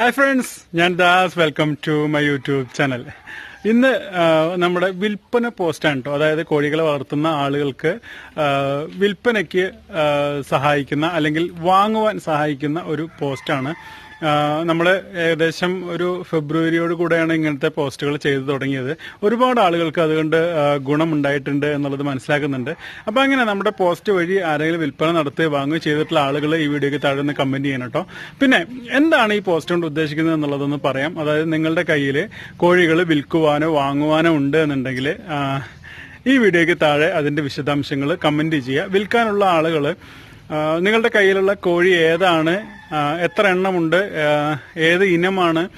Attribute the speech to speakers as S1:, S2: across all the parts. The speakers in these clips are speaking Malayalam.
S1: ഹായ് ഫ്രണ്ട്സ് ഞാൻ Das. Welcome to my YouTube channel ഇന്ന് നമ്മുടെ വിൽപ്പന പോസ്റ്റാണ് കേട്ടോ അതായത് കോഴികളെ വളർത്തുന്ന ആളുകൾക്ക് വിൽപ്പനയ്ക്ക് സഹായിക്കുന്ന അല്ലെങ്കിൽ വാങ്ങുവാൻ സഹായിക്കുന്ന ഒരു പോസ്റ്റാണ് നമ്മൾ ഏകദേശം ഒരു ഫെബ്രുവരിയോട് കൂടെയാണ് ഇങ്ങനത്തെ പോസ്റ്റുകൾ ചെയ്തു തുടങ്ങിയത്. ഒരുപാട് ആളുകൾക്ക് അതുകൊണ്ട് ഗുണമുണ്ടായിട്ടുണ്ട് എന്നുള്ളത് മനസ്സിലാക്കുന്നുണ്ട്. അപ്പൊ അങ്ങനെ നമ്മുടെ പോസ്റ്റ് വഴി ആരെങ്കിലും വിൽപ്പന നടത്തി വാങ്ങുകയോ ചെയ്തിട്ടുള്ള ആളുകൾ ഈ വീഡിയോയ്ക്ക് താഴെ നിന്ന് കമന്റ് ചെയ്യണം കേട്ടോ. പിന്നെ എന്താണ് ഈ പോസ്റ്റ് കൊണ്ട് ഉദ്ദേശിക്കുന്നത് എന്നുള്ളതൊന്ന് പറയാം. അതായത് നിങ്ങളുടെ കയ്യിൽ കോഴികൾ വിൽക്കുവാനോ വാങ്ങുവാനോ ഉണ്ട് എന്നുണ്ടെങ്കിൽ ഈ വീഡിയോയ്ക്ക് താഴെ അതിന്റെ വിശദാംശങ്ങൾ കമന്റ് ചെയ്യുക. വിൽക്കാനുള്ള ആളുകൾ നിങ്ങളുടെ കയ്യിലുള്ള കോഴി ഏതാണ്? എത്ര എണ്ണമുണ്ട്? ഏത് ഇനമാണ്?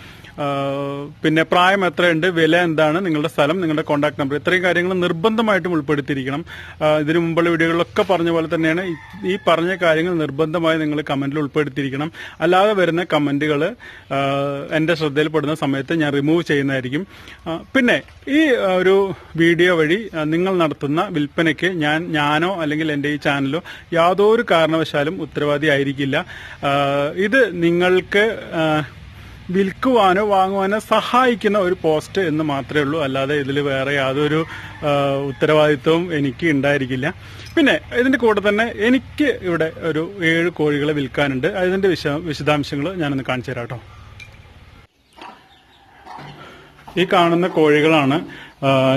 S1: പിന്നെ പ്രായം എത്രയുണ്ട് വില എന്താണ് നിങ്ങളുടെ സ്ഥലം നിങ്ങളുടെ കോൺടാക്ട് നമ്പർ ഇത്രയും കാര്യങ്ങൾ നിർബന്ധമായിട്ടും ഉൾപ്പെടുത്തിയിരിക്കണം. ഇതിനു മുമ്പുള്ള വീഡിയോകളിലൊക്കെ പറഞ്ഞ പോലെ തന്നെയാണ് ഈ- പറഞ്ഞ കാര്യങ്ങൾ നിർബന്ധമായി നിങ്ങൾ കമന്റിൽ ഉൾപ്പെടുത്തിയിരിക്കണം. അല്ലാതെ വരുന്ന കമന്റുകൾ എന്റെ ശ്രദ്ധയിൽപ്പെടുന്ന സമയത്ത് ഞാൻ റിമൂവ് ചെയ്യുന്നതായിരിക്കും. പിന്നെ ഈ ഒരു വീഡിയോ വഴി നിങ്ങൾ നടത്തുന്ന വിൽപ്പനയ്ക്ക് ഞാൻ ഞാനോ അല്ലെങ്കിൽ എന്റെ ഈ ചാനലോ യാതൊരു കാരണവശാലും ഉത്തരവാദി ആയിരിക്കില്ല. ഇത് നിങ്ങൾക്ക് വിൽക്കുവാനോ വാങ്ങുവാനോ സഹായിക്കുന്ന ഒരു പോസ്റ്റ് എന്ന് മാത്രമേ ഉള്ളൂ. അല്ലാതെ ഇതിൽ വേറെ യാതൊരു ഉത്തരവാദിത്വവും എനിക്ക് ഉണ്ടായിരിക്കില്ല. പിന്നെ ഇതിന്റെ കൂടെ തന്നെ എനിക്ക് ഇവിടെ ഒരു ഏഴ് കോഴികളെ വിൽക്കാനുണ്ട്. അതിന്റെ വിശ വിശദാംശങ്ങൾ ഞാനൊന്ന് കാണിച്ചു തരാം കേട്ടോ. ഈ കാണുന്ന കോഴികളാണ്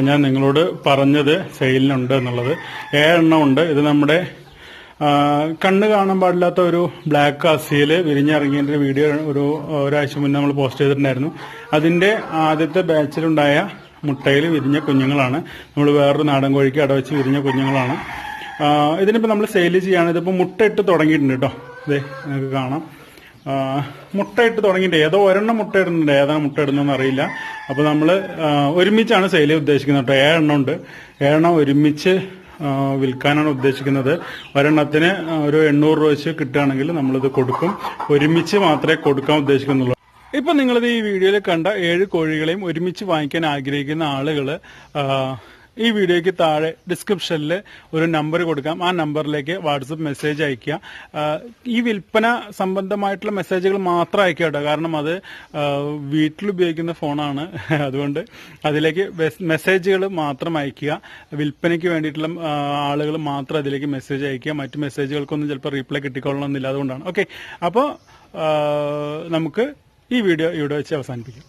S1: ഞാൻ നിങ്ങളോട് പറഞ്ഞത് സെയിലിനുണ്ട് എന്നുള്ളത്. ഏഴെണ്ണം ഉണ്ട്. ഇത് നമ്മുടെ കണ്ണ് കാണാൻ പാടില്ലാത്ത ഒരു ബ്ലാക്ക് അസിയിൽ വിരിഞ്ഞിറങ്ങിയതിന്റെ വീഡിയോ ഒരു ഒരാഴ്ച മുന്നേ നമ്മൾ പോസ്റ്റ് ചെയ്തിട്ടുണ്ടായിരുന്നു. അതിന്റെ ആദ്യത്തെ ബാച്ചിലുണ്ടായ മുട്ടയിൽ വിരിഞ്ഞ കുഞ്ഞുങ്ങളാണ്. നമ്മൾ വേറൊരു നാടൻ കോഴിക്ക് അടവച്ച് വിരിഞ്ഞ കുഞ്ഞുങ്ങളാണ്. ഇതിനിപ്പോൾ ഇതിനിപ്പോ നമ്മൾ സെയിൽ ചെയ്യാണ്. ഇതിപ്പോൾ മുട്ടയിട്ട് തുടങ്ങിയിട്ടുണ്ട് കേട്ടോ. ഇതേ നിങ്ങൾക്ക് കാണാം. മുട്ടയിട്ട് തുടങ്ങിയിട്ട് ഏതോ ഒരെണ്ണം മുട്ട ഇടുന്നുണ്ട്. ഏതാണ് മുട്ട ഇടുന്നതെന്ന് അറിയില്ല. അപ്പോൾ നമ്മൾ ഒരുമിച്ചാണ് സെയിൽ ഉദ്ദേശിക്കുന്നത് കേട്ടോ. ഏഴെണ്ണം ഉണ്ട്. ഏഴെണ്ണം ഒരുമിച്ച് വിൽക്കാനാണ് ഉദ്ദേശിക്കുന്നത്. ഒരെണ്ണത്തിന് ഒരു എണ്ണൂറ് രൂപ വെച്ച് കിട്ടുകയാണെങ്കിൽ നമ്മളിത് കൊടുക്കും. ഒരുമിച്ച് മാത്രമേ കൊടുക്കാൻ ഉദ്ദേശിക്കുന്നുള്ളൂ. ഇപ്പൊ നിങ്ങളിത് ഈ വീഡിയോയിൽ കണ്ട ഏഴ് കോഴികളെയും ഒരുമിച്ച് വാങ്ങിക്കാൻ ആഗ്രഹിക്കുന്ന ആളുകൾ ആ, ഈ വീഡിയോയ്ക്ക് താഴെ ഡിസ്ക്രിപ്ഷനിൽ ഒരു നമ്പർ കൊടുക്കാം. ആ നമ്പറിലേക്ക് വാട്സപ്പ് മെസ്സേജ് അയക്കുക ഈ വിൽപ്പന സംബന്ധമായിട്ടുള്ള മെസ്സേജുകൾ മാത്രം അയക്കുക കേട്ടോ. കാരണം അത് വീട്ടിൽ ഉപയോഗിക്കുന്ന ഫോണാണ് അതുകൊണ്ട് അതിലേക്ക് മെസ്സേജുകൾ മാത്രം അയക്കുക വിൽപ്പനയ്ക്ക് വേണ്ടിയിട്ടുള്ള ആളുകൾ മാത്രം അതിലേക്ക് മെസ്സേജ് അയക്കുക മറ്റു മെസ്സേജുകൾക്കൊന്നും ചിലപ്പോൾ റീപ്ലൈ കിട്ടിക്കൊള്ളണമെന്നില്ല. അതുകൊണ്ടാണ്. ഓക്കെ അപ്പോൾ നമുക്ക് ഈ വീഡിയോ ഇവിടെ വെച്ച് അവസാനിപ്പിക്കാം.